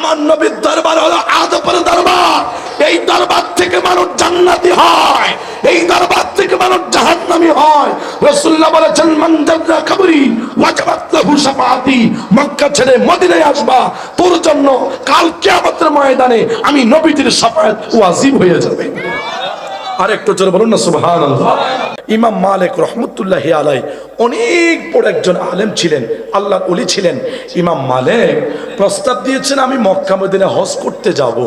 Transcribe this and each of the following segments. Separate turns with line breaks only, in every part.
আমার নবীর দরবার হলো আদপের দরবার। এই দরবার থেকে মানুষ জান্নাতি হয়। এই দরবার থেকে মানুষ জাহান্নামী হয়। রাসূলুল্লাহ বলেছেন, মান জাদরা কবরি ওয়াজাবাত লাহু শাফাআতি। মক্কা ছেড়ে মদিনায় আসবা। তোর জন্য কাল কিয়ামতের ময়দানে আমি নবীজির শাফায়াত ওয়াজিব হয়ে যাবে। আর একটু জোরে বলুন না, সুবহানাল্লাহ। ইমাম মালিক রহমতুল্লাহ আলাই অনেক বড় একজন আলেম ছিলেন, আল্লাহর অলি ছিলেন। ইমাম মালিক প্রস্তাব দিয়েছেন, আমি মক্কা মদিনা হজ করতে যাব।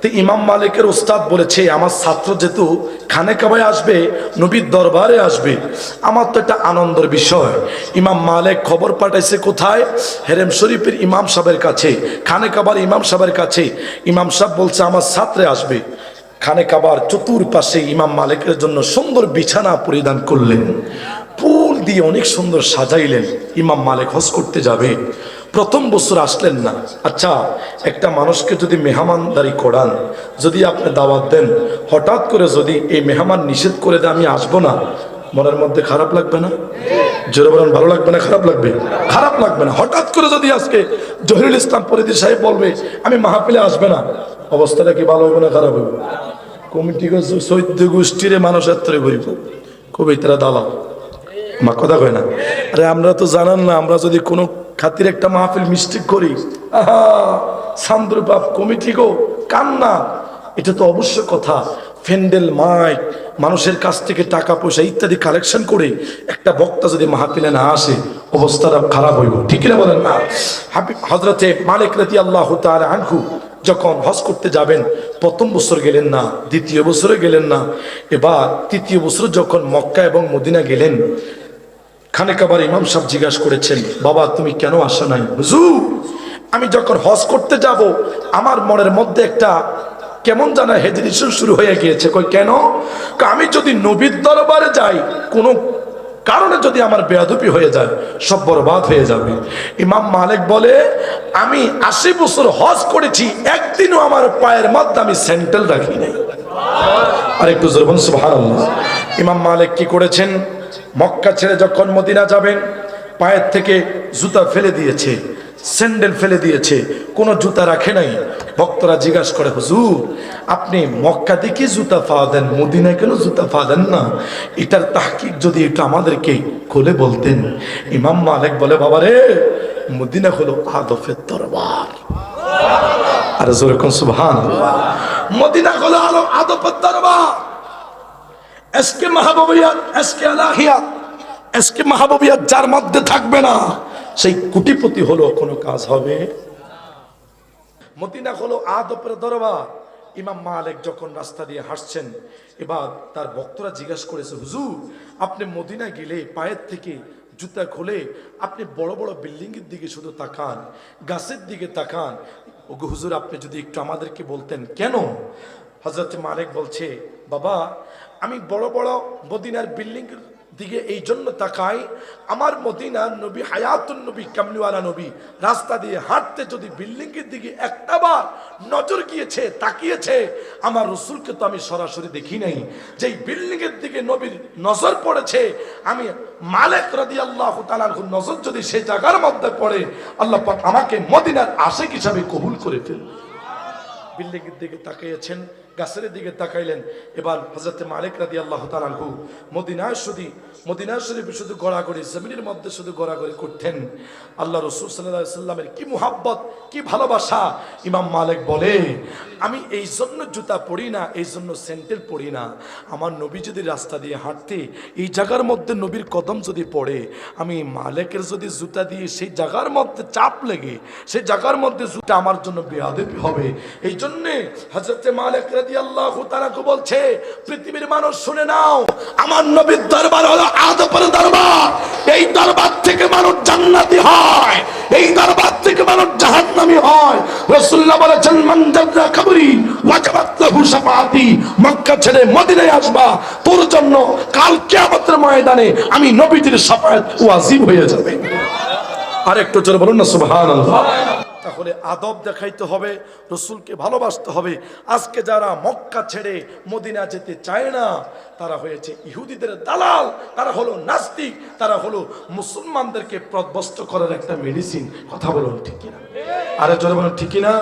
তো ইমাম মালিকের ওস্তাদ বলেছে আমার ছাত্র যেহেতু খানে কাবায় আসবে, নবীর দরবারে আসবে, আমার তো একটা আনন্দের বিষয়। ইমাম মালিক খবর পাঠাইছে কোথায়? হেরেম শরীফের ইমাম সাহেবের কাছে, খানে কাবার ইমাম সাহেবের কাছে। ইমাম সাহেব বলছে, আমার ছাত্রে আসবে। খানে কাবার চতুর্পাশে ইমাম মালিকের জন্য সুন্দর বিছানা পরিধান করলেন। ফুল দিয়ে অনেক সুন্দর সাজাইলেন। ইমাম মালিক হজ করতে যাবে। প্রথম বছর আসলেন না। আচ্ছা একটা মানুষকে যদি মেহমানদারি করান, যদি আপনি দাওয়াত দেন, হঠাৎ করে যদি এই মেহমান নিষেধ করে দেয়, আমি আসব না। মনের মধ্যে খারাপ লাগবে না? জোরে বলেন, ভালো লাগবে না, খারাপ লাগবে? খারাপ লাগবে না। হঠাৎ করে যদি আজকে জহিরুল ইসলাম পরিদি সাহেব বলবে, আমি মাহফিলে আসবে না, অবস্থাটা কি ভালো হবে না খারাপ হবে কমিটি চৈদ্য গোষ্ঠীর মানুষ এত্তরে করিব কবিতারা দালাল। মা, কথা কয় না? আরে, আমরা তো জানান না, আমরা যদি কোনো খাতির একটা মাহফিল মিস্টেক করি। আহা কমিটি গো, কান্না। এটা তো অবশ্য কথা। ফেন্ডেল, মাইক, মানুষের কাছ থেকে টাকা, পয়সা ইত্যাদি কালেকশন করে একটা বক্তা যদি মাহফিলে না আসে, অবস্থাটা খারাপ হইব। ঠিক না বলেন না? হজরতে মালিক রাতি আল্লাহ আনহু যখন হজ করতে যাবেন, প্রথম বছর গেলেন না, দ্বিতীয় বছরে গেলেন না, এবার তৃতীয় বছর যখন মক্কা এবং মদিনা গেলেন খানে কাবার ইমাম সাহেব জিজ্ঞাসা করেছেন, বাবা, তুমি কেন আসা নাই? হুজুর, আমি যখন হজ করতে যাব, আমার মনের মধ্যে একটা কেমন জানা হেজিটেশন শুরু হয়ে গিয়েছে। কই, কেন? আমি যদি নবীর দরবারে যাই, কোনো কারণে যদি আমার বেয়াদুপি হয়ে যায়, সব বরবাদ হয়ে যাবে। ইমাম মালিক বলে, আমি আশি বছর হজ করেছি, একদিনও আমার পায়ের মধ্যে আমি স্যান্ডেল রাখি নাই। আর একটু জোরবন সুবহানাল্লাহ। ইমাম মালিক কি করেছেন? মক্কা ছেড়ে যখন মদিনা যাবেন, পায়ের থেকে জুতা ফেলে দিয়েছে, স্যান্ডেল ফেলে দিয়েছে, কোনো জুতা রাখে নাই। ভক্তরা জিজ্ঞাসা করে, হুজুর, আপনি মক্কা থেকে জুতা পাওয়া দেন, মদিনায় কেন জুতা পাওয়া দেন না? এটার তাহকিক যদি এটা আমাদেরকে খুলে বলতেন। ইমাম মালিক বলে, বাবা রে, মদিনা হলো আদফের দরবার। আর যেরকম সুবহান মদিনা হলো আলো আদফের দরবার। এসকে মাহবুবিয়াত, এসকে আলাহিয়াত। এসকে মাহবুবিয়াত যার মধ্যে থাকবে না, সেই কুটিপতি হলো কোনো কাজ হবে। মদিনা হলো আদপের দরবার। ইমাম মালিক যখন রাস্তা দিয়ে হাসছেন এবার তার ভক্তরা জিজ্ঞাসা করেছে, হুজুর, আপনি মদিনা গেলে পায়ের থেকে জুতা খুলে আপনি বড় বড় বিল্ডিং এর দিকে শুধু তাকান, গাছের দিকে তাকান। ওগো হুজুর, আপনি যদি একটু আমাদেরকে বলতেন, কেন? হজরত মালিক বলছে, বাবা, আমি বড় বড় মদিনার বিল্ডিং দিকে এই জন্য তাকাই, আমার মদিনার নবী, হায়াতুন নবী, কামলিওয়ালা নবী, রাস্তা দিয়ে হাঁটতে যদি বিল্ডিং এর দিকে একটা বার নজর গিয়েছে, তাকিয়েছে, আমার রসুলকে তো আমি সরাসরি দেখি নাই। যেই বিল্ডিং এর দিকে নবীর নজর পড়েছে, আমি মালিক রাদি আল্লাহ নজর যদি সেই জায়গার মধ্যে পড়ে, আল্লাহ আমাকে মদিনার আশেক হিসাবে কবুল করে ফেল বিল্ডিং এর দিকে তাকিয়েছেন গাছের দিকে তাকাইলেন। এবার হজরত মালিক রাদি আল্লাহ তালাহু মদিনায় শুধু, মদিনায় শরীফ শুধু গড়াগড়ি, জমিনের মধ্যে শুধু গড়াগড়ি করতেন। আল্লাহ রসুল সাল্লাহ সাল্লামের কি মুহাব্বত, কি ভালোবাসা। ইমাম মালিক বলে, আমি এই জন্য জুতা পরি না, এই জন্য স্যান্ডেল পরি না। আমার নবী যদি রাস্তা দিয়ে হাঁটতে, এই জায়গার মধ্যে নবীর কদম যদি পড়ে, আমি মালিকের যদি জুতা দিয়ে সেই জায়গার মধ্যে চাপ লেগে, সেই জায়গার মধ্যে জুতা আমার জন্য বেয়াদবি হবে। এই জন্যে হজরতে মালিক বলছে, পৃথিবীর মানুষ শুনে নাও, আমার নবীর দরবার হলো দরবার। এই দরবার থেকে মানুষ জান্নাতি হয়, এই দরবার থেকে মানুষ হয়। বলেছেন কবরি তোর জন্য ময়দানে আমি নবীজির শাফায়াত ওয়াজিব হয়ে যাবে। আর একটু বলুন না, সুবহানাল্লাহ। তাহলে আদব দেখাইতে হবে, রসুলকে ভালোবাসতে হবে। আজকে যারা মক্কা ছেড়ে মদিনা যেতে চায় না, তারা হয়েছে ইহুদিদের দালাল, তারা হলো নাস্তিক, তারা হলো মুসলমানদেরকে প্রদবস্ত করার একটা মেডিসিন কথা বলুন ঠিক কিনা? আরে জোরে বলুন, ঠিক কিনা?